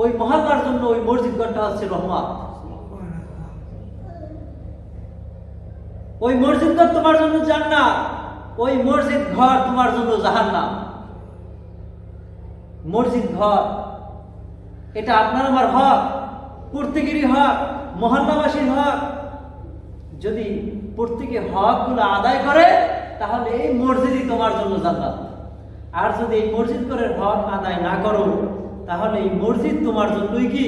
ওই মহল্লার জন্য ওই মসজিদ ঘরটা হচ্ছে রহমত। ওই মসজিদ ঘর তোমার জন্য জান্নাত, ওই মসজিদ ঘর তোমার জন্য জাহান্নাম। মসজিদ ঘর, এটা আপনার আমার হক, প্রত্যেকেরই হক মহল্লাবাসীর হক। যদি প্রত্যেকে হকগুলো আদায় করে, তাহলে এই মসজিদই তোমার জন্য জান্নাত। আর যদি এই মসজিদ করে হক আদায় না করো তাহলে এই মসজিদ তোমার জন্যই কি?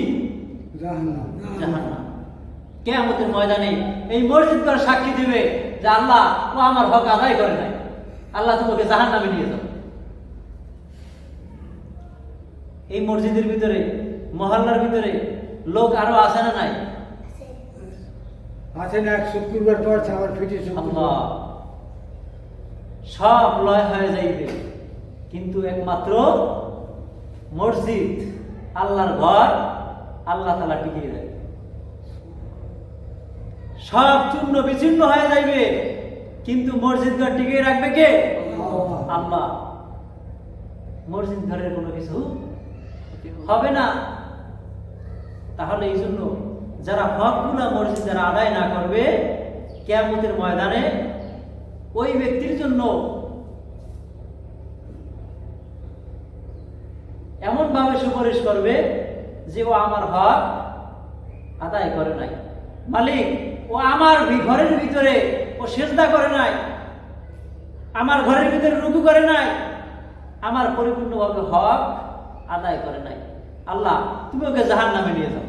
জাহান্নাম। কেয়ামতের ময়দানে এই মসজিদ করে সাক্ষী দিবে যে আল্লাহ ও আমার হক আদায় করে নাই। আল্লাহ তোমাকে জাহান নামে নিয়ে যাবে। এই মসজিদের ভিতরে মহল্লার ভিতরে লোক আরও আছে না নাই? আছে না এক শুক্রবার পর আবার ফিটে সব লয় হয়ে যাইবে। কিন্তু একমাত্র মসজিদ, আল্লাহর ঘর, আল্লাহ তালা টিকিয়ে দেয়। সব চূর্ণ বিচ্ছিন্ন হয়ে যাইবে, কিন্তু মসজিদ ঘর টিকিয়ে রাখবে কে? আল্লাহ। মসজিদ ঘরের কোনো কিছু হবে না। তাহলে এই জন্য যারা হকগুলা মসজিদ যারা আদায় না করবে, কেয়ামতের ময়দানে ওই ব্যক্তির জন্য এমন ভাবে সুপারিশ করবে যে ও আমার হক আদায় করে নাই। মালিক ও আমার ঘরের ভিতরে ও সেজদা করে নাই। আমার ঘরের ভিতরে রুকু করে নাই। আমার পরিপূর্ণভাবে হক আদায় করে নাই। আল্লাহ তুমি ওকে জাহান নামে নিয়ে যাও।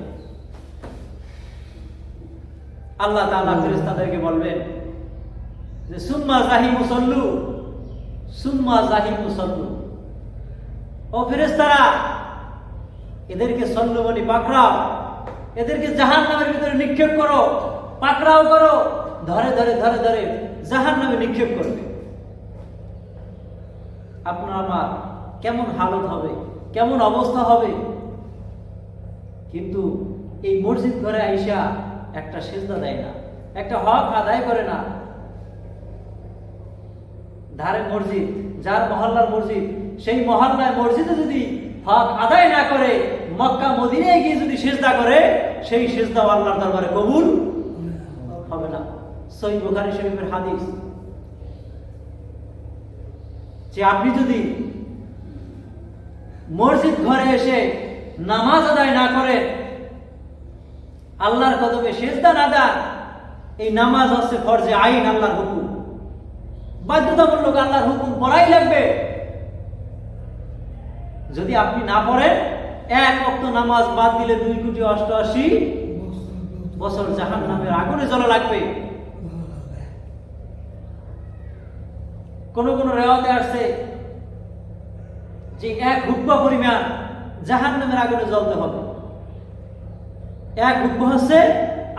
আল্লাহ তাআলা ফেরেশতাদেরকে বলবেন যে সুম্মা জাহি মুসল্লু সুম্মা জাহি মুসল্লু ও ফেরেশতারা, এদেরকে সল্লু বলি পাকড়াও, এদেরকে জাহান নামের ভিতরে নিক্ষেপ করো, পাকড়াও করো, ধরে ধরে ধরে ধরে জাহান নামে নিক্ষেপ করবে। আপনার আমার কেমন হালত হবে, কেমন অবস্থা হবে? কিন্তু এই মসজিদ ঘরে আইসা একটা সেজদা দেয় না, একটা হক আদায় করে না। ধারে মসজিদ, যার মহল্লার মসজিদ সেই মহল্লায় মসজিদে যদি হক আদায় না করে, মক্কা মদিনায় গিয়ে যদি সেজদা করে, সেই সেজদা আল্লাহর দরবারে কবুল হবে না। সই বুখারী শরীফের হাদিস। যে আপনি যদি মসজিদ ঘরে এসে নামাজ আদায় না করেন, আল্লাহর কদমে সেজদা না দেন, এই নামাজ হচ্ছে ফরজে আইন, আল্লাহর হুকুম। বাধ্যতামূলক আল্লাহর হুকুম পড়াই লাগবে। যদি আপনি না পড়েন, এক অক্ত নামাজ বাদ দিলে দুই কোটি অষ্টআশি বছর জাহান নামের আগুনে জ্বলা লাগবে। কোন কোন রেওয়াতে আসছে যে এক হুব্বা পরিমাণ জাহান নামের আগুনে জ্বলতে হবে। এক হুব্বা হচ্ছে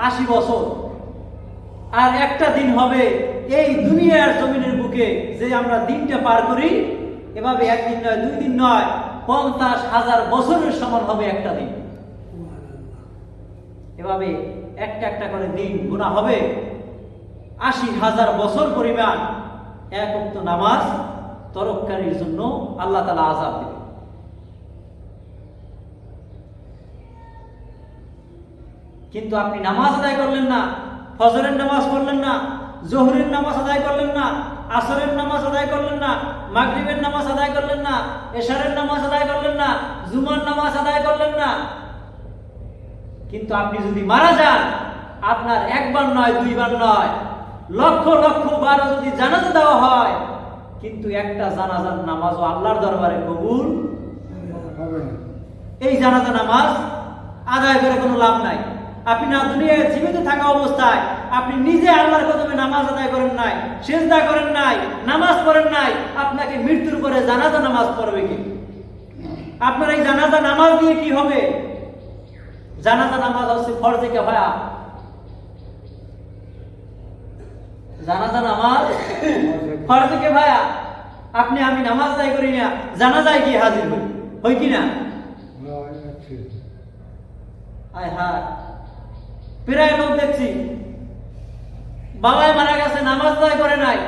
আশি বছর। আর একটা দিন হবে এই দুনিয়ার জমিনের বুকে যে আমরা দিনটা পার করি, এভাবে একদিন নয়, দুই দিন নয় পঞ্চাশ হাজার বছরের সমান হবে একটা দিন। এভাবে একটা একটা করে দিন গুণা হবে। আশি হাজার বছর পরিমাণ এক উক্ত নামাজ তরফকারীর জন্য আল্লাহ তালা আজাদ দেবে কিন্তু আপনি নামাজ আদায় করলেন না ফজরের নামাজ পড়লেন না জোহরের নামাজ আদায় করলেন না আসরের নামাজ আদায় করলেন না মাগরিবের নামাজ আদায় করলেন না, এশারের নামাজ আদায় করলেন না, জুমার নামাজ আদায় করলেন না। কিন্তু আপনি যদি মারা যান, আপনার একবার নয়, দুইবার নয়, লক্ষ লক্ষ বার যদি জানাজা দেওয়া হয়, কিন্তু একটা জানাজার নামাজও আল্লাহর দরবারে কবুল এই জানাজা নামাজ আদায় করে কোনো লাভ নাই। আপনি না দুনিয়ায় জীবিত থাকা অবস্থায় আপনি নিজে আল্লাহর কদমে নামাজ আদায় করেন নাই সেজদা করেন নাই নামাজ পড়েন নাই আপনাকে মৃত্যুর পরে জানাজা নামাজ পড়বে কি? আপনার এই জানাজা নামাজ দিয়ে কি হবে? জানাজা নামাজ হচ্ছে ফরজে কেফায়া। জানাজা নামাজ ফরজে কেফায়া। আপনি আমি নামাজ আদায় করি না জানাজায় গিয়ে হাজির হই। হই কি না? আয় হায়। প্রায় লোক দেখছি বাবাই মারা গেছে নামাজ দায় করে নাই।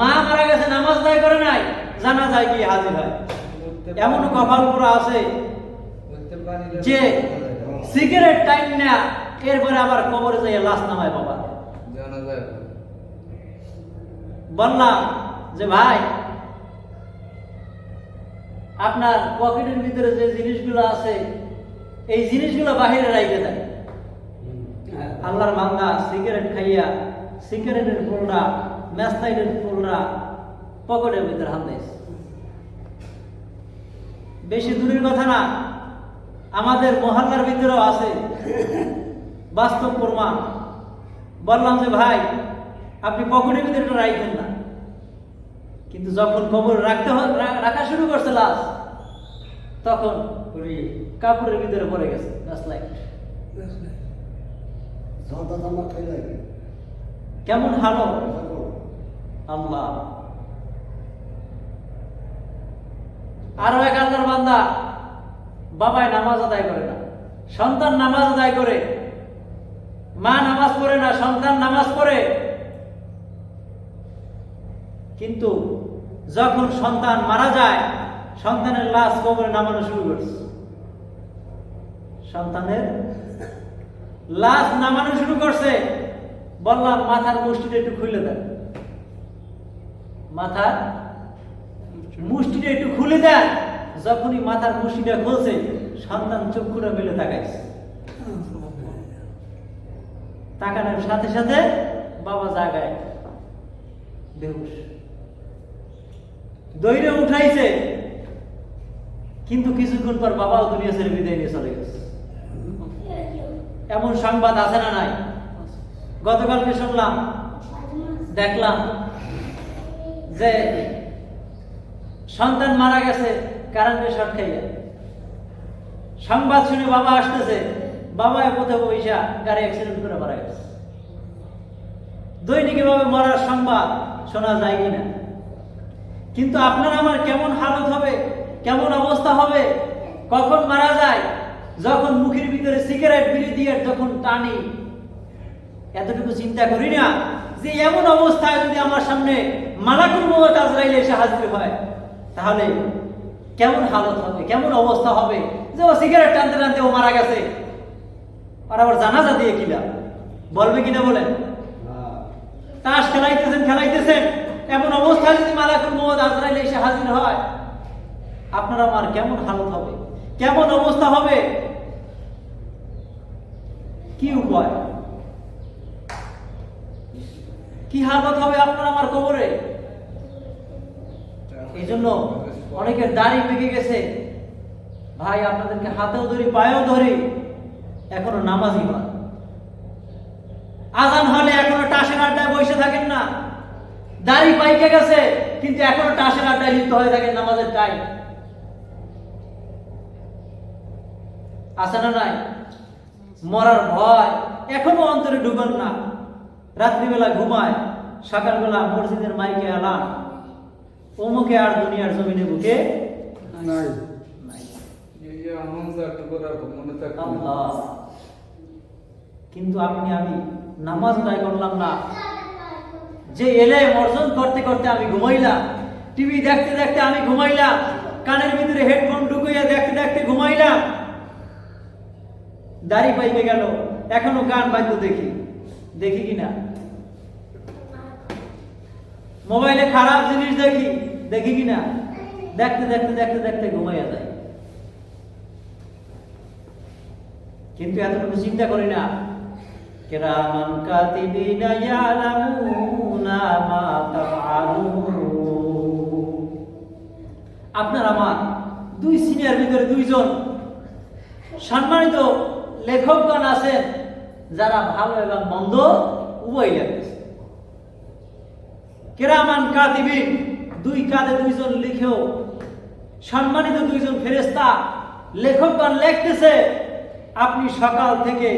মা মারা গেছে নামাজ দায় করে নাই। জানা যায় কি হাজির হয়। এমন কপাল পুরো আছে যে সিগারেট টাইম না এরপরে আবার কবরে যাই লাশ নামায় বাবা। বললাম যে ভাই আপনার পকেটের ভিতরে যে জিনিসগুলো আছে এই জিনিসগুলো বাহিরে রাইতে দেন। আল্লাহর বান্দা সিগারেট খাইয়া সিগারেটের পোলরা ম্যাস্তাইটের পোলরা পকেটের ভিতরে হাত বেশি দূরের কথা না, আমাদের মহল্লার ভিতরেও আছে। বাস্তব প্রমাণ। বললাম যে, ভাই, আপনি পকেটের ভিতরে রাখবেন না। কিন্তু যখন কবর রাখতে রাখা শুরু করছে লাশ, তখন কাপড়ের ভিতরে পড়ে গেছে লাইট। কেমন হালো? আল্লাহ। আরও এক আল্লাহর বান্দা বাবায় নামাজ আদায় করে না, সন্তান নামাজ আদায় করে, মা নামাজ পড়ে না, সন্তান নামাজ পড়ে। কিন্তু যখন সন্তান মারা যায়, সন্তানের লাশ কবরে নামানো শুরু করছে। সন্তানের লাশ নামানো শুরু করছে। বললাম, মাথার মুষ্টিটা একটু খুলে দেন। মাথার মুষ্টিটা একটু খুলে দেন। যখনই মাথার মুষ্টিটা খুলছে, সন্তান চক্ষুটা মেলে তাকাইছে। তাকানোর সাথে সাথে বাবা জাগায় বেহুশ। দৈরে উঠাইছে, কিন্তু কিছুক্ষণ পর বাবাও দুনিয়া ছেড়ে বিদায় নিয়ে চলে গেছে। এমন সংবাদ আছে না নাই? গতকালকে শুনলাম, দেখলাম যে সন্তান মারা গেছে কারেন্টের শর্ট খাইয়া। সংবাদ শুনে বাবা আসতেছে, বাবা পথে পয়সা গাড়ি অ্যাক্সিডেন্ট করে মারা গেছে। দৈনিক এভাবে মরার সংবাদ শোনা যায় কিনা? কিন্তু আপনার আমার কেমন হালত হবে, কেমন অবস্থা হবে, কখন মারা যায়, যখন মুখের ভিতরে সিগারেট বিড়ি দিয়ে যখন টানি এতটুকু চিন্তা করি না যে এমন অবস্থায় যদি আমার সামনে মালাকুল মোহাম্মদ আজরাইল এসে হাজির হয়, তাহলে কেমন হালত হবে, কেমন অবস্থা হবে? যে ও সিগারেট টানতে টানতে ও মারা গেছে। আর আবার জানাজা দিয়ে কিনা বলবে কিনা বলেন? তাস খেলাইতেছেন খেলাইতেছেন। এমন অবস্থায় যদি মালাকুল মোহাম্মদ আজরাইল এসে হাজির হয়, আপনার আমার কেমন হালত হবে? কেমন অবস্থা হবে? কি উপায়? কি হালত হবে আপনার আমার কবরে? এই জন্য অনেকের দাড়ি পেকে গেছে। ভাই, আপনাদেরকে হাতেও ধরি, পায়েও ধরি, এখনও নামাজই হয়। আজান হলে এখনও টাসের আড্ডায় বসে থাকেন না। দাড়ি পাইকে গেছে, কিন্তু এখনও টাসের আড্ডায় লিপ্ত হয়ে থাকেন নামাজের টাইম। আছে না নাই? মরার ভয়, এখনও অন্তরে ঢুকান না। রাত্রিবেলা ঘুমায় সকালবেলা মসজিদের মাইকে আলাম অমুকে আর দুনিয়ার জমিনে বুকে নাই। কিন্তু আপনি আমি নামাজ আদায় করলাম না। যে এলে অর্জন করতে করতে আমি ঘুমাইলাম। টিভি দেখতে দেখতে আমি ঘুমাইলাম। কানের ভিতরে হেডফোন ঢুকিয়ে দেখতে দেখতে ঘুমাইলাম। দাড়ি পাইকে গেল এখনও গান বাদ্য দেখি। দেখি কিনা? মোবাইলে খারাপ জিনিস দেখি দেখি কিনা? দেখতে দেখতে দেখতে দেখতে ঘুমাইয়া যায়। কিন্তু এতটুকু চিন্তা করি না। কিরামান কাতিবিনা ইয়ালামুনা মা আপনার আমার দুই সিনিয়র ভিতরে দুইজন। সম্মানিত লেখকগণ আছেন। যারা ভালো এবং মন্দ, উভয় লেখেছে কেরামান কাতিবিন দুই কাঁধে দুইজন লিখেও সম্মানিত দুইজন ফেরেস্তা লেখকগণ লিখতেছে, আপনি সকাল থেকে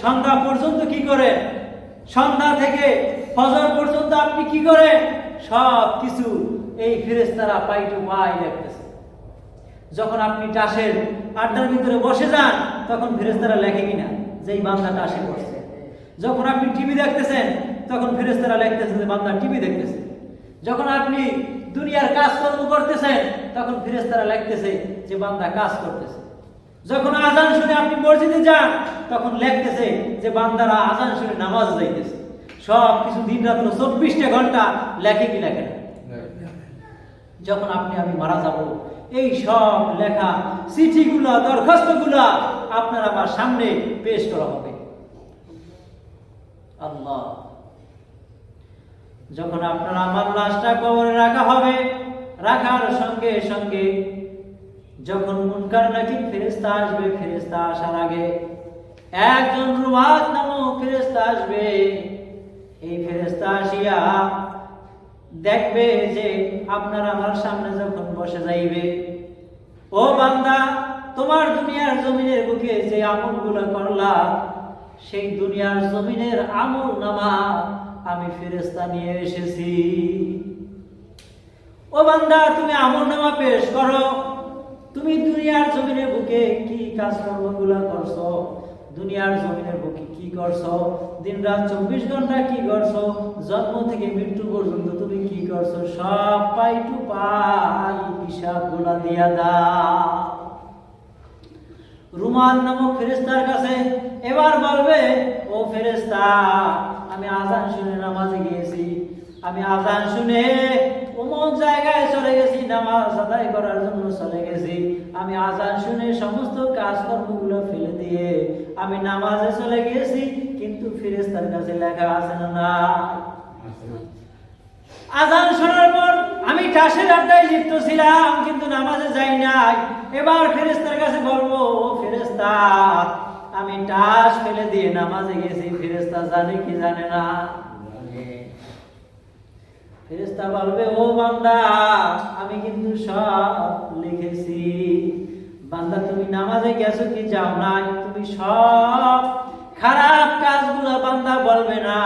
সন্ধ্যা পর্যন্ত কি করেন? সন্ধ্যা থেকে ফজর পর্যন্ত আপনি কি করেন? সব কিছু এই ফেরেস্তারা পাই টু পাই লিখতেছে। যখন আপনি টাসের আড্ডার ভিতরে বসে যান, তখন ফেরেস্তারা লেখে কিনা? যে এই বান্দা টাসে বসছে যখন আপনি টিভি দেখতেছেন, তখন ফেরেস্তারা লিখতেছে যে বান্দা টিভি দেখতেছে। যখন আপনি দুনিয়ার কাজকর্ম করতেছেন, তখন ফেরেস্তারা লিখতেছে যে বান্দা কাজ করতেছে। যখন আজান শুনে আপনি মসজিদে যান, তখন লেখতেছে যে বান্দারা আজান শুনে নামাজ যাইতেছে। সব কিছু দিন রাত্র চব্বিশটা ঘণ্টা লেখে কি লেখে যখন আপনি, আমি মারা যাব, এই সব লেখা চিঠিগুলা, দরখাস্তগুলা আপনার আমার সামনে পেশ করা হবে। আল্লাহ। যখন আপনার আমার লাশটা কবরে রাখা হবে, রাখার সঙ্গে সঙ্গে যখন মুনকার নাকি ফেরেস্তা আসবে ফেরেস্তা আসার আগে একজন রুমাত নামক ফেরেস্তা আসবে। এই ফেরেস্তা আসিয়া দেখবে যে আপনার আমার সামনে যখন বসে যাইবে, ও বান্দা তোমার দুনিয়ার জমিনের বুকে যে আমলগুলো করলা, সেই দুনিয়ার জমিনের আমল নামা আমি ফেরেস্তা নিয়ে এসেছি। ও বান্দা, তুমি আমল নামা পেশ করো। তুমি দুনিয়ার জমিনের বুকে কি কাজকর্মগুলো করছ? দুনিয়ার জমিনের বুকে কি করছ? দিন রাত চব্বিশ ঘণ্টা কি করছ? জন্ম থেকে মৃত্যু পর্যন্ত তুমি কি করছ? সব পাই টু পাই হিসাবগুলা দিয়া দাও। রুমান নামক ফেরেস্তার কাছে এবার বলবে ও ফেরেস্তা আমি আজান শুনে নামাজে গিয়েছি। আমি আজান শুনে অমুক জায়গায় চলে গেছি নামাজ আদায় করার জন্য চলে গেছি। আমি আজান শুনে সমস্ত কাজকর্মগুলো ফেলে দিয়ে আমি নামাজে চলে গিয়েছি কিন্তু ফেরেস্তার কাছে লেখা আছে না না আজান শোনার পর আমি টাসের আড্ডায় লিপ্ত ছিলাম, কিন্তু নামাজে যাই নাই। এবার ফেরেস্তার কাছে বলব ফেরেস্তা আমি টাস ফেলে দিয়ে নামাজে গেছি ফেরেস্তা জানে কি জানে না? ফেরেস্তা বলবে, ও বান্দা, আমি কিন্তু সব লিখেছি। বান্দা, তুমি নামাজে গেছো কি যাও নাই? তুমি সব খারাপ কাজগুলো বান্দা বলবে না।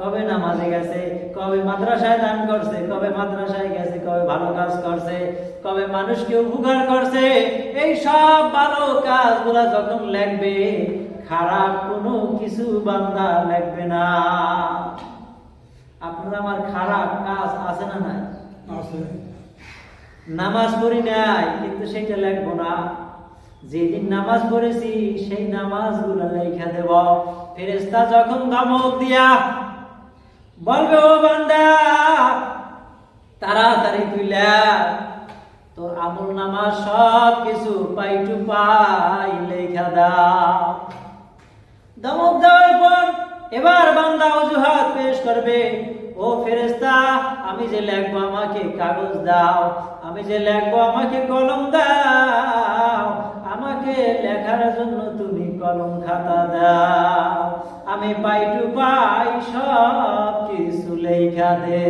কবে নামাজে গেছে কবে মাদ্রাসায় দান করছে কবে মাদ্রাসায় গেছে কবে ভালো কাজ করছে কবে মানুষকে উপকার করছে এই সব ভালো কাজগুলো যখন লাগবে খারাপ কোনো কিছু বান্দা লাগবে না। আপনার আমার খারাপ কাজ আছে না নাই? নামাজ পড়ি নাই কিন্তু সেটা লিখব না। যেদিন নামাজ পড়েছি সেই নামাজগুলো লেখা দেব। ফেরেস্তা যখন ধমক দিয়া বলবে, ও বান্দা, তাড়াতাড়ি তুইলা। তোর আমল নামা সব কিছু পাই টু পাই লেখা দাও। দমক দেওয়ার পর এবার বান্দা অজুহাত পেশ করবে, ও ফেরেস্তা আমি যে লেখবো আমাকে কাগজ দাও, আমি যে লেখবো আমাকে কলম দাও, আমাকে লেখার জন্য তুমি কলম খাতা দাও। আমি পাই টু পাই সব কিছু লেখা দে।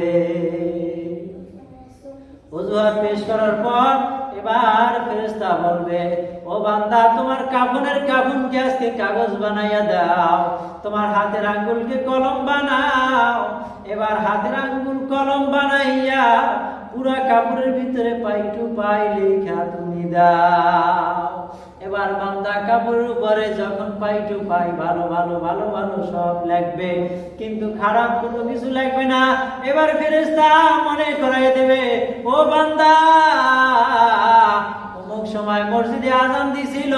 অজুহাত পেশ করার পর এবার ফেরেস্তা বলবে, ও বান্দা, তোমার কাফনের কাফনকে আজকে কাগজ বানাইয়া দাও, তোমার হাতের আঙ্গুলকে কলম বানাও। এবার হাতের আঙ্গুল কলম বানাইয়া পুরা কাপড়ের ভিতরে পাই টু পাই লেখা তুমি দাও। এবার বান্দা কাপড়ের উপরে যখন পাই টু পাই, ভালো ভালো ভালো ভালো সব লাগবে। কিন্তু খারাপ কোনো কিছু লাগবে না। এবার ফেরেস্তা মনে করাই দেবে, ও বান্দা, অমুক সময় মসজিদে আজান দিছিল,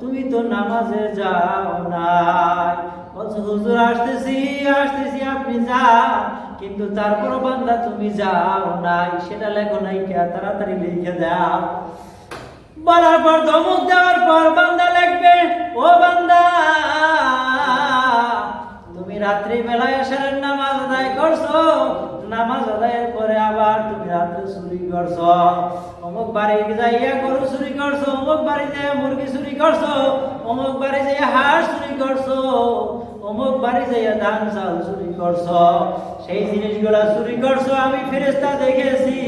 তুমি তো নামাজে যাও নাই। বলছো, হুজুর, আসতেছি আসতেছি, আপনি যান। কিন্তু তারপরও বান্দা, তুমি যাও নাই। সেটা লেখো নাই কে? তাড়াতাড়ি লিখে দাও। বলার পর ধমক দেওয়ার পর বান্দা লিখবে, ও বান্দা, তুমি রাত্রি বেলায় এসারের নামাজ আদায় করছ, নামাজ আদায়ের পরে আবার তুমি রাত্রে চুরি করছ। অমুক বাড়ি যাইয়া গরু চুরি করছ, অমুক বাড়ি মুরগি চুরি করছ, অমুক বাড়ি যাইয়া হাঁস চুরি করছ, অমুক বাড়ি যাইয়া ধান, চাল চুরি করছ। সেই জিনিসগুলা চুরি করছ, আমি ফেরেস্তা দেখেছি।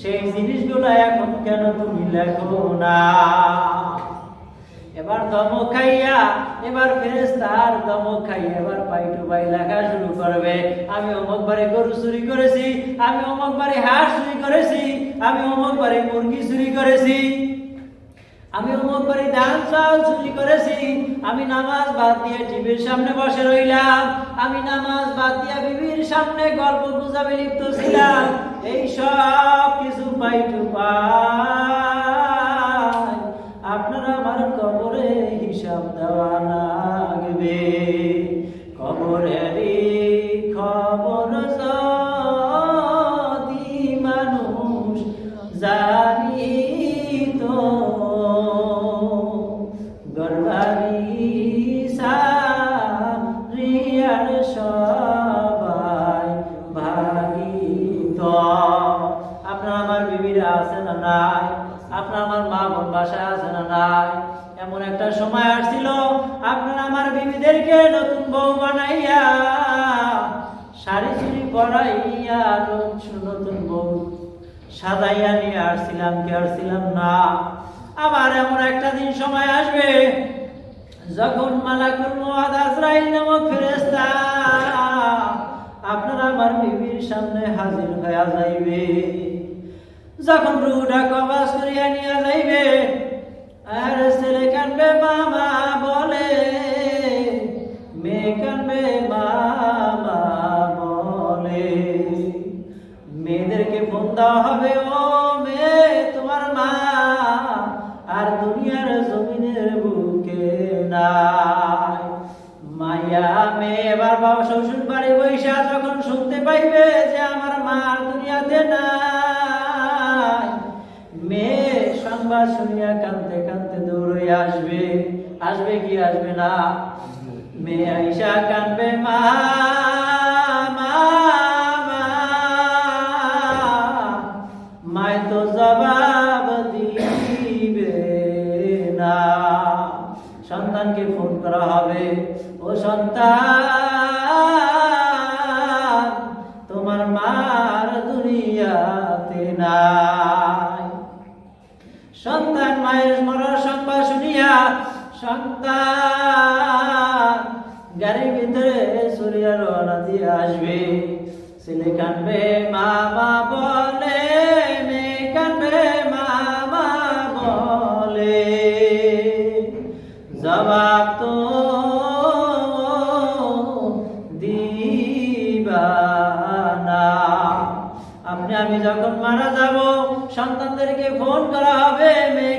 সেই জিনিসগুলো এখন কেন তুমি লেখো না? এবার দমক খাইয়া, এবার ফেরেস্তার দমক খাইয়া এবার পাই টু পাই লেখা শুরু করবে। আমি অমুক বারে গরু চুরি করেছি, আমি অমুক বারে হাঁস চুরি করেছি, আমি অমুক বারে মুরগি চুরি করেছি। আমি অমুক বাড়ি ধান, চাল চুরি করেছি, আমি নামাজ বাদ দিয়ে টিভির সামনে বসে রইলাম। আমি নামাজ বাদ দিয়ে বিবির সামনে গল্প গুজাবে লিপ্ত ছিলাম। এই সব কিছু পাই টু পাই। আপনারা কবরে হিসাব দেওয়া লাগবে। কবরেরই খবর যদি মানুষ জানিত গরবারি সারিয়ার সবাই নাই এমন একটা সময় আসছিল, আপনার আমার বিবিদেরকে নতুন বউ বানাইয়া, শাড়ি চুড়ি পরাইয়া নতুন বউ? সাজাইয়া নিয়ে আসছিলাম কি আসছিলাম না। আবার এমন একটা দিন সময় আসবে, যখন মালাকুল মুআদ আজরাইল নামক ফেরেশতা আপনার আমার বিবির সামনে হাজির হয়ে যাইবে। যখন রুটা কবাস করিয়া নিয়ে যাইবে আর ছেলে কানবে মামা বলে, মেয়ে কানবে মামা বলে। মেয়েদেরকে ফোন দেওয়া হবে, ও মেয়ে, তোমার মা, আর দুনিয়ার জমিনের বুকে নাই। মাইয়া মেয়ে, এবার বাবা শ্বশুর বাড়ি বৈশা যখন শুনতে পাইবে যে আমার মা দুনিয়াতে নাই সংবাদ শুনিয়া কানতে কানতে দৌড়ে আসবে। আসবে কি আসবে না? মেয়ে আইসা কানবে মা সন্তানকে ফোন করা হবে, ও সন্তান সন্তান মায়ের মরার সংবাদ শুনিয়া সন্তান গাড়ির ভিতরে সরিয়া রওনা দিয়ে আসবে। ছেলে কানবে মামা বলে, মেয়ে কানবে মামা বলে। জবাব তো দিবা না। আপনি, আমি যখন মারা যাব সন্তানদেরকে ফোন করা হবে মেয়েকে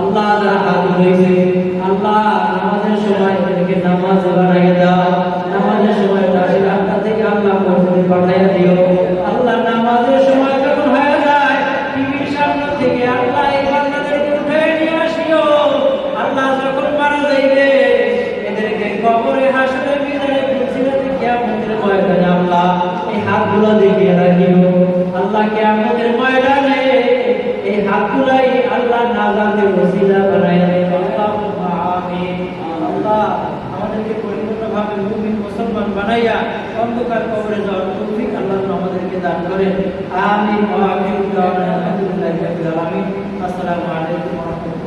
আল্লাহ যারা ধরেছে, আল্লাহ আমাদের সময় নামাজে বানাই দাও। নামাজের সময় দাসী রাস্তা থেকে আল্লাহ পাঠাইয়া দিও। আল্লাহ নামাজের সময় যখন হয়ে যায় টিভির সামনে থেকে আল্লাহ এই বান্দাদেরকে উঠে নিয়ে আসিও। আল্লাহ যখন মারা যাইবে, এদেরকে কবরে ময়দানে আল্লাহ এই হাতগুলো দেখিয়ে রাখিও। আল্লাহ কিয়ামতের ময়দানে এই হাতগুলাই আল্লাহ নাজাদের ওসিলা বানাইয়া দেন আল্লাহুম্মা আমিন। আল্লাহ, আমাদেরকে পরিপূর্ণভাবে মুমিন মুসলমান বানাইয়া অন্ধকার কবরে যাওয়ার তৌফিক আল্লাহ আমাদেরকে দান করেন। আমিন ওয়া আমিন। আলহামদুলিল্লাহি রাব্বিল আলামিন। আসসালামু আলাইকুম ওয়া রাহমাতুল্লাহি।